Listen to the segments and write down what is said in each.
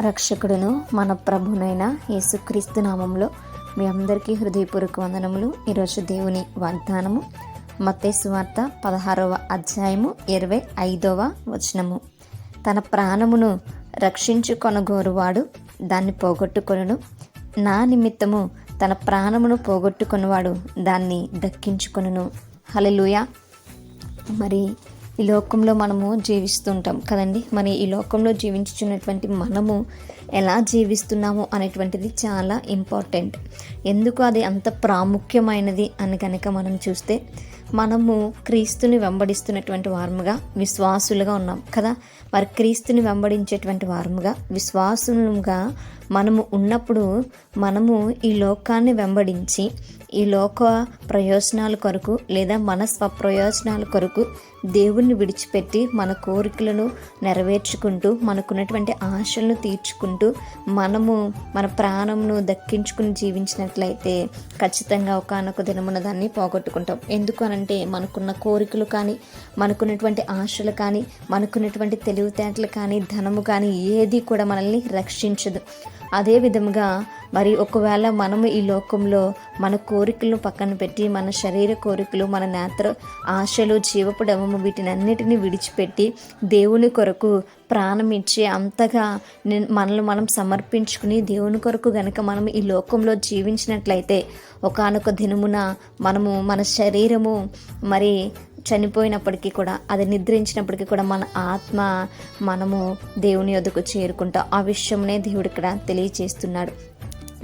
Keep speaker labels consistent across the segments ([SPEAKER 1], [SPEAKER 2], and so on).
[SPEAKER 1] రక్షకుడును మన ప్రభునైన యేసుక్రీస్తు నామంలో మీ అందరికీ హృదయపూర్వక వందనములు. ఈరోజు దేవుని వాగ్దానము మత్తేసు వార్త పదహారవ అధ్యాయము ఇరవై ఐదవ వచనము. తన ప్రాణమును రక్షించుకొనగోరువాడు దాన్ని పోగొట్టుకొనును. నా నిమిత్తము తన ప్రాణమును పోగొట్టుకున్నవాడు దాన్ని దక్కించుకొనును. హల్లెలూయా. మరి ఈ లోకంలో మనము జీవిస్తుంటాం కదండి? మరి ఈ లోకంలో జీవించుచున్నటువంటి మనము ఎలా జీవిస్తున్నాము అనేటువంటిది చాలా ఇంపార్టెంట్. ఎందుకు అది అంత ప్రాముఖ్యమైనది అని కనుక మనం చూస్తే మనము క్రీస్తుని వెంబడిస్తున్నటువంటి వారముగా విశ్వాసులుగా ఉన్నాం కదా. మరి క్రీస్తుని వెంబడించేటువంటి వారముగా విశ్వాసులుగా మనము ఉన్నప్పుడు మనము ఈ లోకాన్ని వెంబడించి ఈ లోక ప్రయోజనాల కొరకు లేదా మన స్వప్రయోజనాల కొరకు దేవుణ్ణి విడిచిపెట్టి మన కోరికలను నెరవేర్చుకుంటూ మనకున్నటువంటి ఆశలను తీర్చుకుంటూ మనము మన ప్రాణంను దక్కించుకుని జీవించినట్లయితే ఖచ్చితంగా ఒకనొక దినమున దాన్ని పోగొట్టుకుంటాం. ఎందుకు అనంటే మనకున్న కోరికలు కానీ మనకున్నటువంటి ఆశలు కానీ మనకున్నటువంటి తెలివితేటలు కానీ ధనము కానీ ఏది కూడా మనల్ని రక్షించదు. అదే విధముగా మరి ఒకవేళ మనము ఈ లోకంలో మన కోరికలను పక్కన పెట్టి మన శరీర కోరికలు మన నేత్ర ఆశలు జీవపు డమము వీటినన్నిటిని విడిచిపెట్టి దేవుని కొరకు ప్రాణం ఇచ్చి అంతగా మనల్ని మనం సమర్పించుకుని దేవుని కొరకు గనక మనం ఈ లోకంలో జీవించినట్లయితే ఒకనొక దినమున మనము మన శరీరము మరి చనిపోయినప్పటికీ కూడా అది నిద్రించినప్పటికీ కూడా మన ఆత్మ మనము దేవుని యొద్దకు చేరుకుంటాం. ఆ విషయంనే దేవుడు ఇక్కడ తెలియచేస్తున్నాడు.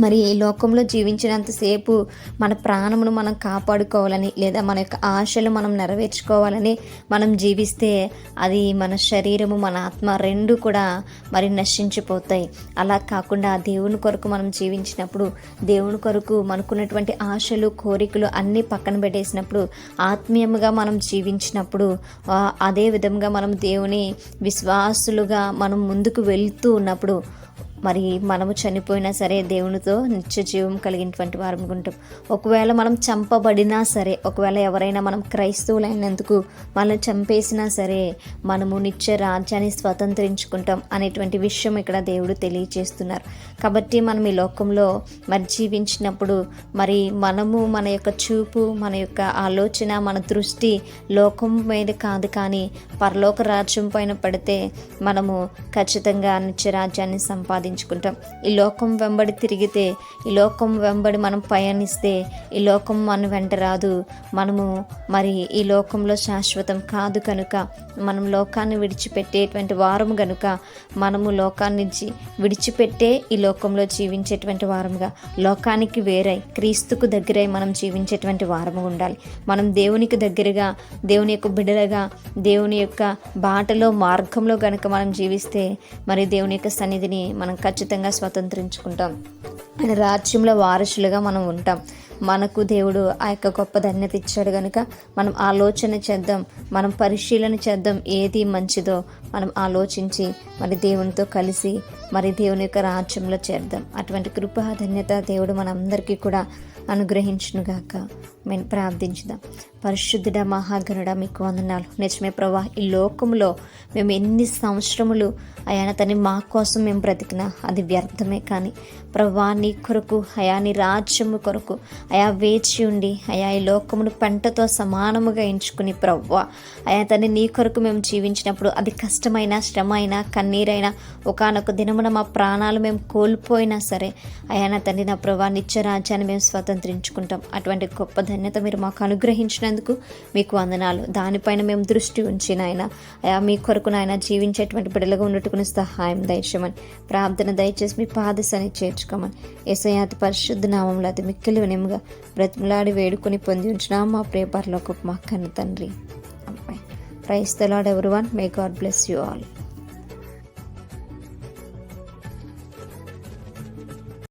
[SPEAKER 1] మరి ఈ లోకంలో జీవించినంతసేపు మన ప్రాణమును మనం కాపాడుకోవాలని లేదా మన యొక్క ఆశలు మనం నెరవేర్చుకోవాలని మనం జీవిస్తే అది మన శరీరము మన ఆత్మ రెండు కూడా మరి నశించిపోతాయి. అలా కాకుండా దేవుని కొరకు మనం జీవించినప్పుడు దేవుని కొరకు మనకున్నటువంటి ఆశలు కోరికలు అన్నీ పక్కన పెట్టేసినప్పుడు ఆత్మీయముగా మనం జీవించినప్పుడు అదే విధంగా మనం దేవుని విశ్వాసులుగా మనం ముందుకు వెళ్తూ ఉన్నప్పుడు మరి మనము చనిపోయినా సరే దేవునితో నిత్య జీవం కలిగినటువంటి వారు ఉంటాం ఒకవేళ మనం చంపబడినా సరే ఒకవేళ ఎవరైనా మనం క్రైస్తవులైనందుకు మనల్ని చంపేసినా సరే మనము నిత్య రాజ్యాన్ని స్వతంత్రించుకుంటాం అనేటువంటి విషయం ఇక్కడ దేవుడు తెలియచేస్తున్నారు. కాబట్టి మనం ఈ లోకంలో మరి జీవించినప్పుడు మరి మనము మన యొక్క చూపు మన యొక్క ఆలోచన మన దృష్టి లోకం మీద కాదు కానీ పరలోక రాజ్యం పైన పడితే మనము ఖచ్చితంగా నిత్య రాజ్యాన్ని సంపాదించాలి సంపాదించుకుంటాం ఈ లోకం వెంబడి తిరిగితే ఈ లోకం వెంబడి మనం పయనిస్తే ఈ లోకం మన వెంట రాదు. మనము మరి ఈ లోకంలో శాశ్వతం కాదు కనుక మనం లోకాన్ని విడిచిపెట్టేటువంటి వారము కనుక మనము లోకాన్ని విడిచిపెట్టే ఈ లోకంలో జీవించేటువంటి వారముగా లోకానికి వేరై క్రీస్తుకు దగ్గరై మనం జీవించేటువంటి వారము ఉండాలి. మనం దేవునికి దగ్గరగా దేవుని యొక్క బిడలగా దేవుని యొక్క బాటలో మార్గంలో కనుక మనం జీవిస్తే మరి దేవుని యొక్క సన్నిధిని మనం ఖచ్చితంగా స్వతంత్రించుకుంటాం. ఆయన రాజ్యంలో వారసులుగా మనం ఉంటాం. మనకు దేవుడు ఆ యొక్క గొప్ప ధన్యత ఇచ్చాడు కనుక మనం ఆలోచన చేద్దాం మనం పరిశీలన చేద్దాం ఏది మంచిదో మనం ఆలోచించి మరి దేవునితో కలిసి మరి దేవుని యొక్క రాజ్యంలో చేద్దాం. అటువంటి కృపా ధన్యత దేవుడు మనందరికీ కూడా అనుగ్రహించునుగాక. మేము ప్రార్థించుదాం. పరిశుద్ధుడ మహాగణుడ మీకు వందనాలు. నిజమే ప్రభా ఈ లోకంలో మేము ఎన్ని సంవత్సరములు అయాన తని మా కోసం మేము బ్రతికినా అది వ్యర్థమే కానీ ప్రభా నీ కొరకు అయా నీ రాజ్యము కొరకు అయా వేచి ఉండి అయా ఈ లోకమును పంటతో సమానముగా ఎంచుకుని ప్రవ్వా. అయా తన్ని నీ కొరకు మేము జీవించినప్పుడు అది కష్టమైన శ్రమ అయినా కన్నీరైనా ఒకనొక దినమున మా ప్రాణాలు మేము కోల్పోయినా సరే అయా నా తండ్రి నా ప్రభా నిత్య రాజ్యాన్ని మేము స్వతంత్రించుకుంటాం. అటువంటి గొప్ప ధన్యత మీరు మాకు అనుగ్రహించినందుకు మీకు వందనాలు. దానిపైన మేము దృష్టి ఉంచి నాయన అయా మీ కొరకు నాయన జీవించేటువంటి బిడ్డలుగా ఉండట్టుకుని సహాయం దయచేయమని ప్రార్థన దయచేసి మీ పాదశాన్ని చేర్చుకోమని ఏసయాతి పరిశుద్ధ నామంలో అది మిక్కిలి వినముగా బ్రతిమలాడి వేడుకొని పొంది ఉంచిన మా ప్రేపర్లోకి మా కన్న తండ్రి. అమ్మాయి. Praise lord every one? May God bless you all